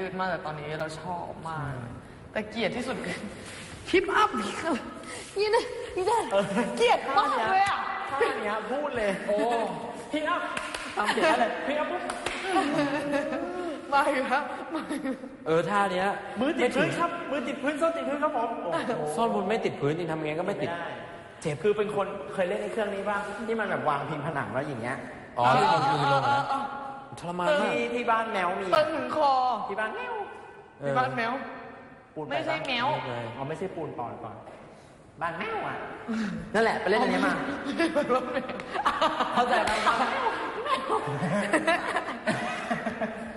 ยืดมากแต่ตอนนี้เราชอบมาก แต่เกลียดที่สุดคือคลิปอัพนี่คือนี่นะนี่นะเกลียดมากเลยอะท่าเนี้ยพูดเลย โอ้พี่อัพทำเสียงอะไรพี่อัพปุ๊บมาอยู่ครับมาอยู่เออท่าเนี้ยมือติดพื้นครับ มือติดพื้นส้นติดพื้นครับผมโอ้โหซ่อนบนไม่ติดพื้นนี่ทำไงก็ไม่ติดไม่ได้เจ็บคือเป็นคนเคยเล่นไอ้เครื่องนี้บ้างที่มันแบบวางพิงผนังแล้วอย่างเงี้ยอ๋อที่มันคือลงนะ ทรมานมากที่ที่บ้านแมวมีตึงถึงคอที่บ้านแมวเออที่บ้านแมวปูนปไม่ใช่ปะแมวไม่เคยอ๋อไม่ใช่ปูนปอนก่อนบ้านแมวอะ นั่นแหละ ไปเล่นอันนี้มาเข้าใจไหม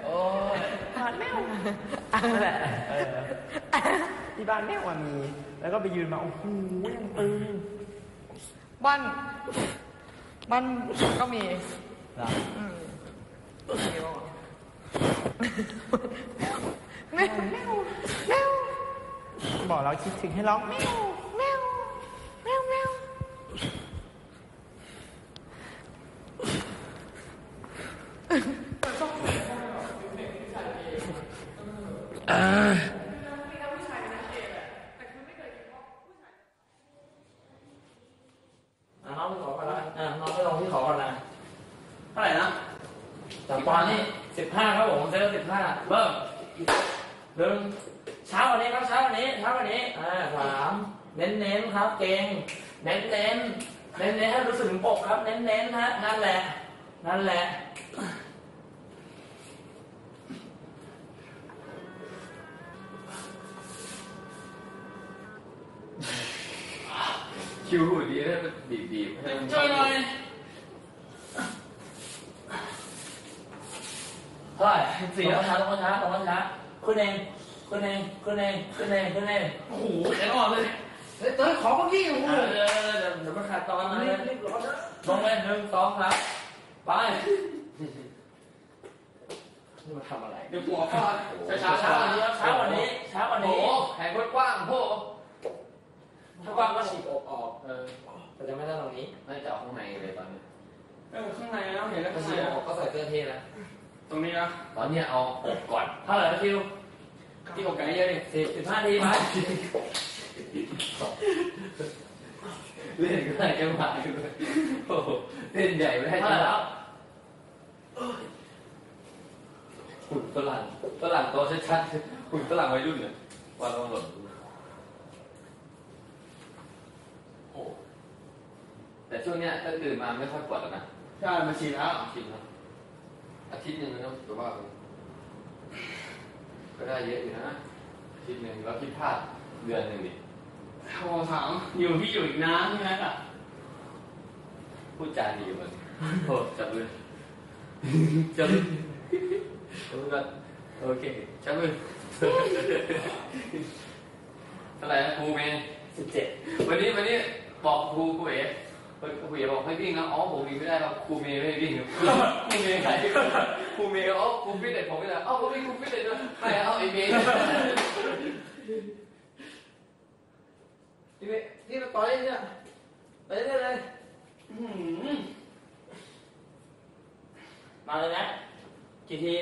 โอ้บ้านแมวนั่นแหละเออที่บ้านแมวอะมี แล้วก็ไปยืนมา โอ้โหยังตึง บ้าน บ้านก็มีเหรออืมมีบ้างแมวแมวแมว บ อยคิดถึงให้ร้องแมวแมวแมวแมวอ่าน้องไปขอก่อนละอะน้องไปลงที่ขอก่อนนะเท่าไหร่นะจากปอนนี่สิบห้าครับผมเซลสิบห้าเบิ้มหนึ่งเช้าวันนี้ครับเช้าวันนี้เช้าวัน นี้อ่าสามเน้นเน้นๆครับ เก่ง เน้นเน้นเน้นเน้นๆให้รู้สึกถึงปกครับ เน้นเน้นๆฮะนั่นแหละ นั่นแหละคิวหูดีแล้วบีบบีบให้มันช่วยหน่อยเท่าไหร่สี่แล้วช้าลงมาช้าลงมาช้าขึ้นเอง ขึ้นเองขึ้นเองขึ้นเองขึ้นเองโอ้โหแข็งอ่อนเลยเฮ้ยเต้ยขอเมื่อกี้โอ้โหเดี๋ยวเดี๋ยวเดี๋ยวเดี๋ยวมันขาดตอนนะลงเลยหนึ่งสองครับไปนี่มาทำอะไรเดี๋ยวหัวฟาดช้าช้าช้ากว่านี้ช้ากว่านี้ช้ากว่าโอ้นี้โหแขนกว้างๆโหถ้ากว้างก็ฉีกอกออกเออแต่จะไม่ได้ตรงนี้น่าจะเอาข้างในเลยตอนนี้เออข้างในนะเห็นแล้วก็ข้างใส่ในออกก็ใส่เสื้อเท่นะตรงนี้นะตอนเนี้ยเอาอกก่อนเท่าไหร่คิว ที่อกไก่เยอะดิสิบสิบห้าทีไปเล่นก็ได้จังหวะอยู่เลยโอ้โหเล่นใหญ่ไม่ได้เท่าจัไหงร่หแล้วะหุ่นฝรั่งฝรั่งโตชัดๆหุ่นฝรั่งวัยรุ่นเนี่ยวันละหล่นโอ้แต่ช่วงเนี้ยถ้าตื่นมาไม่ค่อยปวดแล้วนะใช่มาฉีดแล้วจริงครับอาทิตย์หนึ่งนะแต่ว่า ก็ได้เยอะอยู่นะอาทิตย์หนึ่งแล้วคิดพลาดเดือนหนึ่งดิโทรถามอยู่พี่อยู่อีกนานใช่ไหมล่ะพูดจาดีมันโอ้จับมือจับมือจับมือกันโอเคจับมือเท่าไหร่นะครูเมย์สิบเจ็ดวันนี้วันนี้บอกครูครูเอ๋ ครูเอ๋บอกให้วิ่งนะอ๋อผมวิ่งไม่ได้หรอกครูเมย์ไม่ให้วิ่งครูเมย์ใครครูเมย์อ๋อครูฟิตเนสผมไม่ได้อ๋อผมวิ่งครูฟิตเนสด้วยไม่เอาไอ้เมย์พี่พี่ไปต่อยเนี่ยไปเรื่อยเลยมาเลยนะกี่ที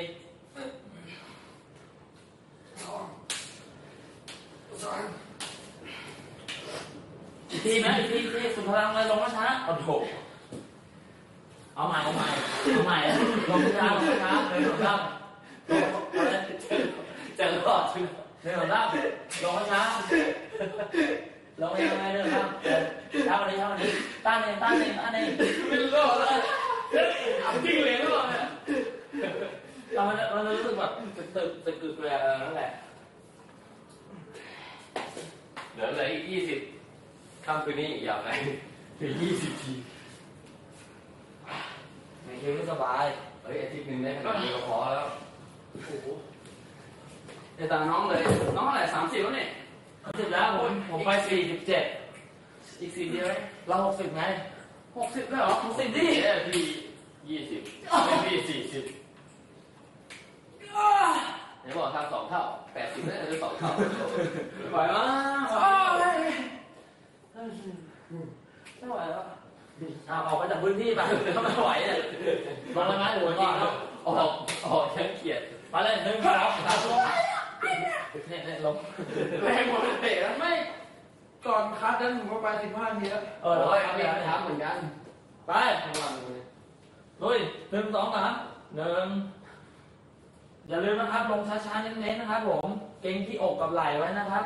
ทีไหมอีกทีอีกทีสุดพลังเลยลงมาช้าเอาโถเอาใหม่เอาใหม่เอาใหม่ลงช้าลงช้าเลยลงช้าจะรอดเลยลงช้าลงช้าลงยังไงเรื่องครับเช้าวันนี้เช้าวันนี้ต้านเองต้านเองต้านเองไม่รอดเลยเอาจริงเลยรอดเนี่ยเรามันมันรู้สึกแบบตึกตึกตึกตึกเลยนั่นแหละเหลือเหลืออีกยี่สิบ ค่ำคืนนี้อีกยาวไงถึงยี่สิบทีไม่คิดไม่สบาย เฮ้ยอาทิตย์หนึ่งได้ขนาดนี้ก็พอแล้ว โอ้โหเดี๋ยวตามน้องเลย น้องเท่าไหร่สามสิบแล้วเนี่ยสิบแล้วผม ผมไปสี่สิบเจ็ดอีกสี่เดียวไหมเราหกสิบไงหกสิบแล้วเหรอหกสิบดิเอ้ยพี่ยี่สิบไม่พี่สี่สิบไหนบอกทำสองเท่าแปดสิบได้จะสองเท่า ไหวมากไม่ไหวแล้วอ่าออก ไปจากพื้นที่ไปถ้าไม่ไหวเนี่ยมาแล้วนะหัวจริงแล้วออกออกฉันเกลียดมาเลยหนึ่งสองสามแรงหมดเลยเตะแล้วไม่ ก่อนคัดนั้นผมก็ไปสิบห้าทีแล้วเออโอ้ยเอาเอาไปไปเอาไปถามเหมือนกัน ไปทั้งวันเลยลุยหนึ่งสองสามหนึ่งอย่าลืมนะครับ ลงช้าๆเน้นๆนะครับผม เกรงที่อกกับไหล่ไว้นะครับ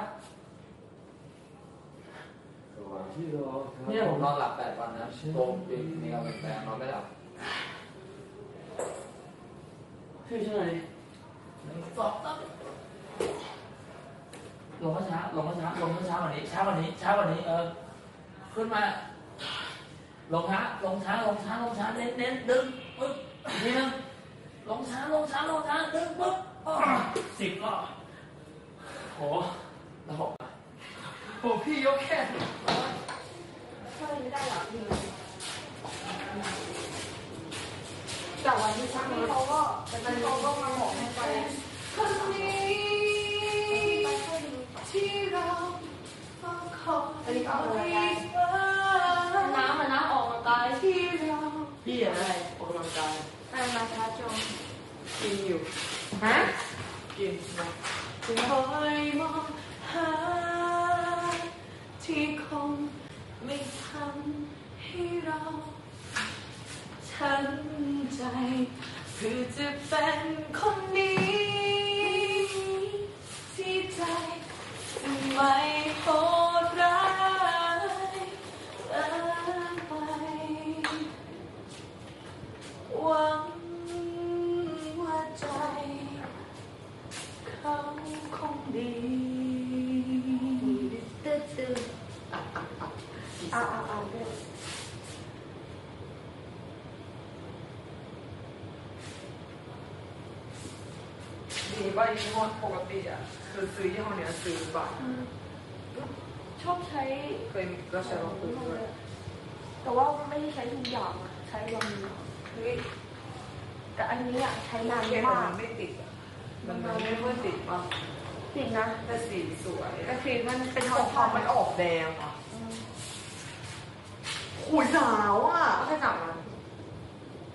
เนี่ยผมนอนหลับแปดวันนะโตปีมีกำลังแปลงนอนไม่หลับชื่อชื่ออะไรหนึ่งสองสามลงช้าๆลงช้าๆลงช้าๆกวันนี้ช้ากวันนี้ช้ากวันนี้ เออ ขึ้นมา ลงช้าลงช้าลงช้าลงช้าเน้นเน้นๆดึงปึ๊บอีกทีนึงลงช้าลงช้าลงช้าดึงปึ๊บอ้อสิบรอบโหระบบโอ้พี่ยกแค่ ช่วยไม่ได้หรอพี่แต่วันที่ช่างเขาก็มันเขาก็มาบอกให้ไปคนนี้ที่เราเฝ้าคอยอันนี้ก็เอาอะไรได้น้ำมันน้ำออกกำลังกายที่เราพี่อะไรออกกำลังกายอะไรมาช้าจงกินอยู่ฮะกินนะคอยมองหาที่ค ไม่ทำให้เราฉันใจเพื่อจะเป็นคนนี้ ที่ใจไม่โห ดีป่ะยี่ห้อปกติอะคือซื้อยี่ห้อเนี้ยซื้อบาทชอบใช้เคยก็ใช้รองพื้นด้วยแต่ว่าไม่ได้ใช้ทุกอย่างอะใช้บางอย่างเฮ้ยแต่อันนี้อะใช้นานเกมมากมันไม่ติดอะมันมันไม่ค่อยติดป่ะจริงนะแต่สีสวยแต่สีมันเป็นทแต่องพอมันออกแดงอะขุยหนาวอะก็แค่สามอัน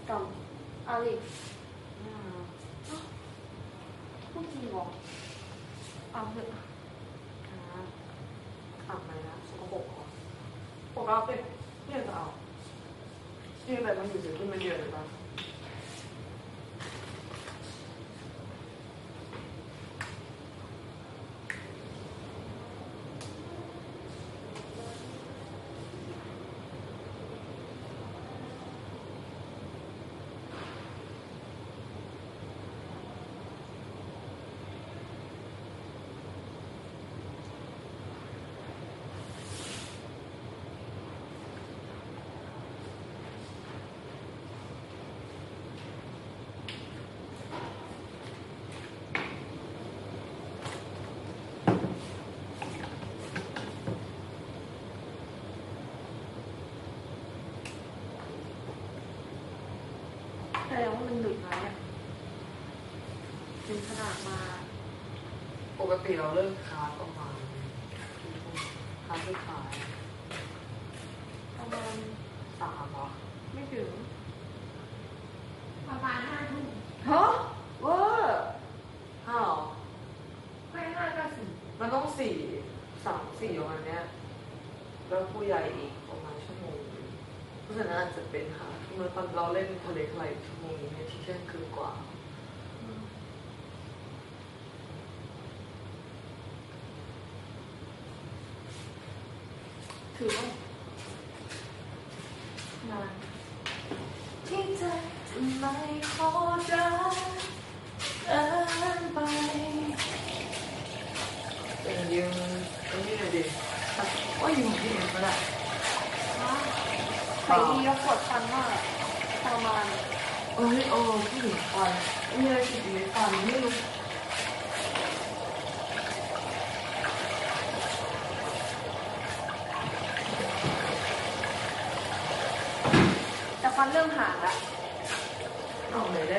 กล่องอาลิพู ดจริงหรอเอาเถอะขับมาแล้วสกปรกเหรอปกเอาไปเปลี่ยนเอาเปลี่ยนแต่มันอยู่เฉยๆมันเยอะเลยปะา แสดงว่ามันหลุดมาเนี่ย เป็นขนาดมา ปกติเราเลิกค้าประมาณค้าสุดท้ายประมาณสามเหรอไม่ถึงประมาณห้าทุ่มฮะเวอร์ห้าเหรอไม่ห้าก็สี่มันต้องสี่สามสี่ประมาณเนี้ยแล้วผู้ใหญ่อีกประมาณชั่วโมงหนึ่งเพราะฉะนั้นอาจจะเป็นค่ะเมื่อตอนเราเล่นทะเลทลายชั่วโมงนี้ที่เที่ยงคืนกว่า ถือว่านานที่ใจทำไมโหดร้ายเกินไปเป็นยืมอันนี้หน่อยดิว่าอยู่ที่ไหนก็ได้ใช้ดีแล้วปวดฟันมากทรมานเอ้ยเออผู้หญิงฟันมีอะไรติดอยู่ในฟันไม่รู้ แต่ฟันเริ่มห่าละเอาไหนได้